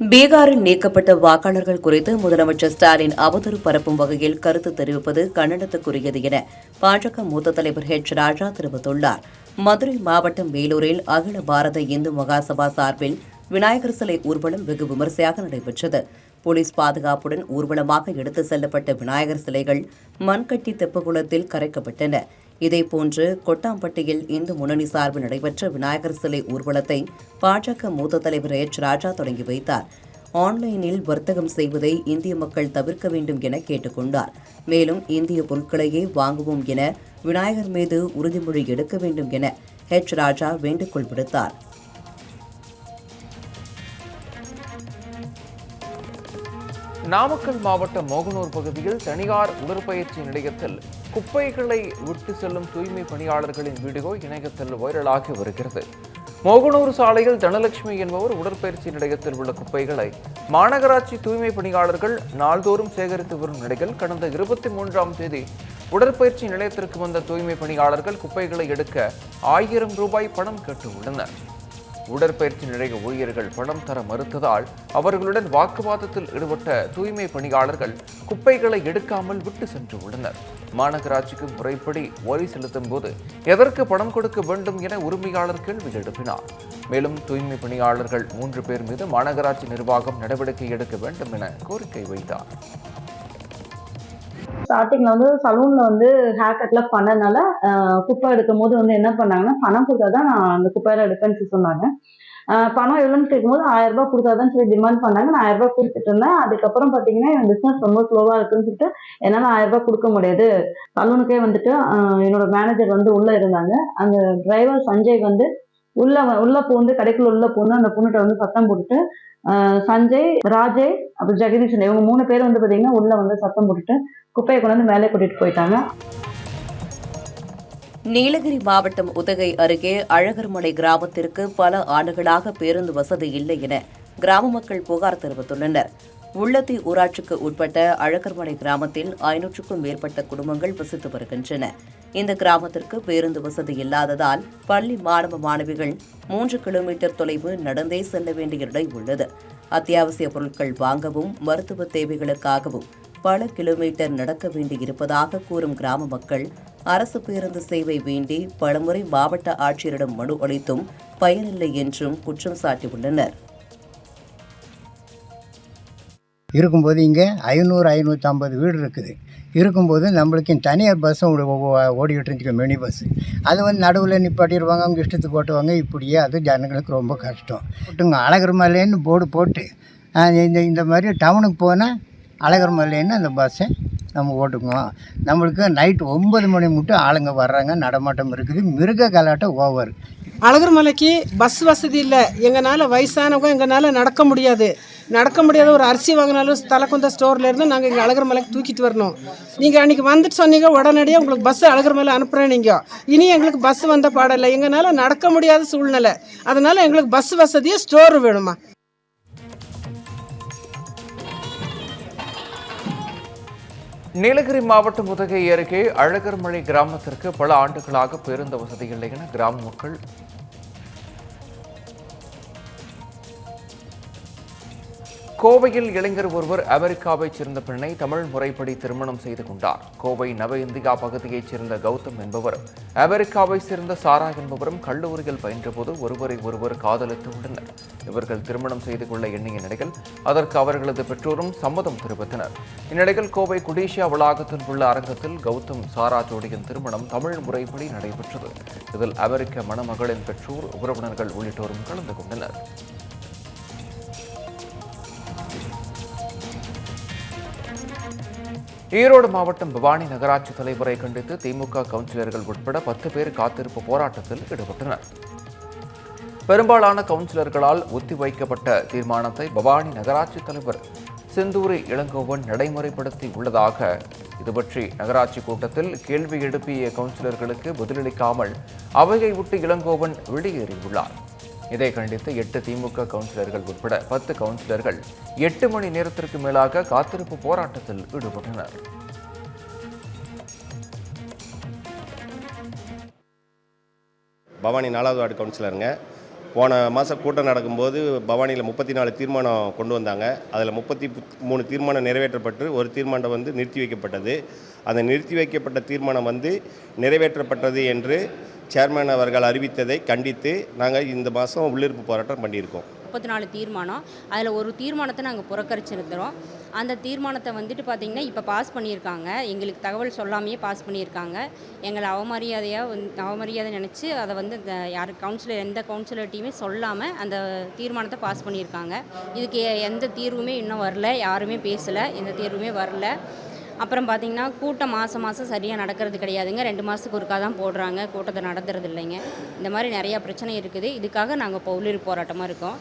பீகாரில் நீக்கப்பட்ட வாக்காளர்கள் குறித்து முதலமைச்சர் ஸ்டாலின் அவதூறு பரப்பும் வகையில் கருத்து தெரிவிப்பது கண்டனத்துக்குரியது என பாஜக மூத்த தலைவர் ஹெச் ராஜா தெரிவித்துள்ளார். மதுரை மாவட்டம் வேலூரில் அகில பாரத இந்து மகாசபா சார்பில் விநாயகர் சிலை ஊர்வலம் வெகு விமரிசையாக நடைபெற்றது. போலீஸ் பாதுகாப்புடன் ஊர்வலமாக எடுத்து செல்லப்பட்ட விநாயகர் சிலைகள் மண்கட்டி தெப்பகுளத்தில் கரைக்கப்பட்டன. இதேபோன்று கொட்டாம்பட்டியில் இந்து முன்னணி சார்பில் நடைபெற்ற விநாயகர் சிலை ஊர்வலத்தை பாஜக மூத்த தலைவர் எச். ராஜா தொடங்கி வைத்தார். ஆன்லைனில் வர்த்தகம் செய்வதை இந்திய மக்கள் தவிர்க்க வேண்டும் என கேட்டுக்கொண்டார். மேலும் இந்திய பொருட்களையே வாங்குவோம் என விநாயகர் மீது உறுதிமொழி எடுக்க வேண்டும் என ஹெச் ராஜா வேண்டுகோள் விடுத்தார். நாமக்கல் மாவட்டம் மோகனூர் பகுதியில் தனியார் உடற்பயிற்சி நிலையத்தில் குப்பைகளை விட்டு செல்லும் தூய்மை பணியாளர்களின் வீடியோ இணையத்தில் வைரலாகி வருகிறது. மோகனூர் சாலையில் தனலட்சுமி என்பவர் உடற்பயிற்சி நிலையத்தில் உள்ள குப்பைகளை மாநகராட்சி தூய்மை பணியாளர்கள் நாள்தோறும் சேகரித்து வரும் நிலையில் கடந்த இருபத்தி மூன்றாம் தேதி உடற்பயிற்சி நிலையத்திற்கு வந்த தூய்மை பணியாளர்கள் குப்பைகளை எடுக்க ஆயிரம் ரூபாய் பணம் கேட்டுள்ளனர். உடற்பயிற்சி நிலைய ஊழியர்கள் பணம் தர மறுத்ததால் அவர்களுடன் வாக்குவாதத்தில் ஈடுபட்ட தூய்மை பணியாளர்கள் குப்பைகளை எடுக்காமல் விட்டு சென்று உள்ளனர். மாநகராட்சிக்கு முறைப்படி வரி செலுத்தும் போது எதற்கு பணம் கொடுக்க வேண்டும் என உரிமையாளர் கேள்வி எழுப்பினார். மேலும் தூய்மை பணியாளர்கள் மூன்று பேர் மீது மாநகராட்சி நிர்வாகம் நடவடிக்கை எடுக்க வேண்டும் என கோரிக்கை வைத்தார். ஸ்டார்டிங்ல வந்து சலூன்ல வந்து ஹேர் கட்லாம் பண்ணனால குப்பை எடுக்கும் போது வந்து என்ன பண்ணாங்கன்னா பணம் கொடுத்தாதான் நான் அந்த குப்பையில எடுப்பேன்னு சொல்லி சொன்னாங்க. பணம் எவ்வளோன்னு கேட்கும்போது ஆயிரம் ரூபாய் கொடுத்தாதான் சொல்லி டிமாண்ட் பண்ணாங்க. நான் ஆயிரம் ரூபாய் கொடுத்துட்டு இருந்தேன். அதுக்கப்புறம் பாத்தீங்கன்னா என் பிசினஸ் ரொம்ப ஸ்லோவா இருக்குன்னு சொல்லிட்டு என்னால ஆயிரம் ரூபாய் கொடுக்க முடியாது. சலூனுக்கே வந்துட்டு என்னோட மேனேஜர் வந்து உள்ள இருந்தாங்க. அந்த டிரைவர் சஞ்சய் வந்து உள்ள உள்ள பூந்து கடைக்குள்ள உள்ள பூந்து அந்த பொண்ணுகிட்ட வந்து சத்தம் போட்டுட்டு சஞ்சய் ராஜே அப்புறம் ஜெகதீஷன் இவங்க மூணு பேர் வந்து பாத்தீங்கன்னா உள்ள வந்து சத்தம் போட்டுட்டு குப்பையை கொண்டு வந்து மேலே கூட்டிட்டு போயிட்டாங்க. நீலகிரி மாவட்டம் உதகை அருகே அழகர்மலை கிராமத்திற்கு பல ஆண்டுகளாக பேருந்து வசதி இல்லை என கிராம மக்கள் புகார் தெரிவித்துள்ளனர். உள்ளத்தி ஊராட்சிக்கு உட்பட்ட அழகர்மலை கிராமத்தில் ஐநூற்றுக்கும் மேற்பட்ட குடும்பங்கள் வசித்து வருகின்றன. இந்த கிராமத்திற்கு பேருந்து வசதி இல்லாததால் பள்ளி மாணவ மாணவிகள் மூன்று கிலோமீட்டர் தொலைவு நடந்தே செல்ல வேண்டிய நிலை உள்ளது. அத்தியாவசிய பொருட்கள் வாங்கவும் மருத்துவ தேவைகளுக்காகவும் பல கிலோமீட்டர் நடக்க வேண்டி இருப்பதாக கூறும் கிராம மக்கள் அரசு பேருந்து சேவை வேண்டி பலமுறை மாவட்ட ஆட்சியரிடம் மனு அளித்தும் பயனில்லை என்றும் குற்றம் சாட்டியுள்ளனர். இருக்கும்போது இங்கே ஐநூறு ஐநூற்றம்பது வீடு இருக்குது. இருக்கும்போது நம்மளுக்கு தனியார் பஸ்ஸும் ஓடிக்கிட்டு இருந்துச்சு மினி பஸ்ஸு அது வந்து நடுவில் நிப்பாட்டிடுவாங்க அவங்க இஷ்டத்துக்கு ஓட்டுவாங்க இப்படியே அது ஜனங்களுக்கு ரொம்ப கஷ்டம். போட்டுங்க அழகர் மலைன்னு போர்டு போட்டு இந்த இந்த மாதிரி டவுனுக்கு போனால் அழகர் மலைன்னு அந்த பஸ்ஸை நம்ம ஓட்டுக்குவோம் நம்மளுக்கு நைட் ஒன்பது மணி மட்டும் ஆளுங்க வர்றாங்க நடமாட்டம் இருக்குது. மிருக கலாட்டம் ஓவர் அழகர் மலைக்கு பஸ் வசதி இல்லை. எங்களால் வயசானவங்க எங்களால் நடக்க முடியாது. நடக்க முடியாத ஒரு அரிசி வாங்கினாலும் தலைக்குந்த ஸ்டோர்லேருந்து நாங்கள் இங்கே அழகர் மலைக்கு தூக்கிட்டு வரணும். நீங்கள் அன்றைக்கி வந்துட்டு சொன்னீங்க உடனடியாக உங்களுக்கு பஸ் அழகர் மலை அனுப்புகிறேன் நீங்கள் இனி எங்களுக்கு பஸ் வந்த பாடலை எங்களால் நடக்க முடியாத சூழ்நிலை. அதனால் எங்களுக்கு பஸ் வசதியும் ஸ்டோர் வேணுமா நீலகிரி மாவட்டம் உதகை அருகே அழகர்மலை கிராமத்திற்கு பல ஆண்டுகளாக பேருந்து வசதி இல்லை என கிராம மக்கள் கோவையில் இளைஞர் ஒருவர் அமெரிக்காவைச் சேர்ந்த பெண்ணை தமிழ் முறைப்படி திருமணம் செய்து கொண்டார். கோவை நவ இந்தியா பகுதியைச் சேர்ந்த கௌதம் என்பவரும் அமெரிக்காவைச் சேர்ந்த சாரா என்பவரும் கல்லூரியில் பயின்றபோது ஒருவரை ஒருவர் காதலித்து உள்ளனர் இவர்கள் திருமணம் செய்து கொள்ள எண்ணிய நிலையில் அதற்கு அவர்களது பெற்றோரும் சம்மதம் தெரிவித்தனர். இந்நிலையில் கோவை குடீஷியா வளாகத்தில் உள்ள அரங்கத்தில் கௌதம் சாரா ஜோடியின் திருமணம் தமிழ் முறைப்படி நடைபெற்றது. இதில் அமெரிக்க மணமகளின் பெற்றோர் உறவினர்கள் உள்ளிட்டோரும் கலந்து கொண்டனர். ஈரோடு மாவட்டம் பவானி நகராட்சி தலைவரை கண்டித்து திமுக கவுன்சிலர்கள் உட்பட பத்து பேர் காத்திருப்பு போராட்டத்தில் ஈடுபட்டனர். பெரும்பாலான கவுன்சிலர்களால் ஒத்திவைக்கப்பட்ட தீர்மானத்தை பவானி நகராட்சி தலைவர் செந்தூரி இளங்கோவன் நடைமுறைப்படுத்தி உள்ளதாக இது பற்றி நகராட்சி கூட்டத்தில் கேள்வி எழுப்பிய கவுன்சிலர்களுக்கு பதிலளிக்காமல் அவையை விட்டு இளங்கோவன் வெளியேறியுள்ளார். இதை கண்டித்து எட்டு திமுக கவுன்சிலர்கள் உட்பட பத்து கவுன்சிலர்கள் எட்டு மணி நேரத்திற்கு மேலாக காத்திருப்பு போராட்டத்தில் ஈடுபட்டனர். பவானி நாலாவது வார்டு கவுன்சிலருங்க. போன மாதம் கூட்டம் நடக்கும்போது பவானியில் முப்பத்தி நாலு தீர்மானம் கொண்டு வந்தாங்க. அதில் முப்பத்தி மூணு தீர்மானம் நிறைவேற்றப்பட்டு ஒரு தீர்மானம் வந்து நிறுத்தி வைக்கப்பட்டது. அந்த நிறுத்தி வைக்கப்பட்ட தீர்மானம் வந்து நிறைவேற்றப்பட்டது என்று சேர்மன் அவர்கள் அறிவித்ததை கண்டித்து நாங்கள் இந்த மாதம் உள்ளிருப்பு போராட்டம் பண்ணியிருக்கோம். முப்பத்தி நாலு தீர்மானம். அதில் ஒரு தீர்மானத்தை நாங்கள் புறக்கரிச்சிருக்கிறோம் அந்த தீர்மானத்தை வந்துட்டு பார்த்திங்கன்னா இப்போ பாஸ் பண்ணியிருக்காங்க. எங்களுக்கு தகவல் சொல்லாமையே பாஸ் பண்ணியிருக்காங்க. எங்களை அவமரியாதையாக வந் அவமரியாதை நினச்சி அதை வந்து இந்த யார் கவுன்சிலர் எந்த கவுன்சிலர்ட்டையுமே சொல்லாமல் அந்த தீர்மானத்தை பாஸ் பண்ணியிருக்காங்க. இதுக்கு எந்த தீர்வுமே இன்னும் வரல. யாருமே பேசலை. எந்த தீர்வுமே வரல. அப்புறம் பார்த்திங்கன்னா கூட்டம் மாதம் மாதம் சரியாக நடக்கிறது கிடையாதுங்க. ரெண்டு மாதத்துக்கு ஒருக்கா தான் போடுறாங்க. கூட்டத்தை நடத்துறது இல்லைங்க. இந்த மாதிரி நிறையா பிரச்சனை இருக்குது. இதுக்காக நாங்கள் இப்போ உள்ளூர் போராட்டமாக இருக்கோம்.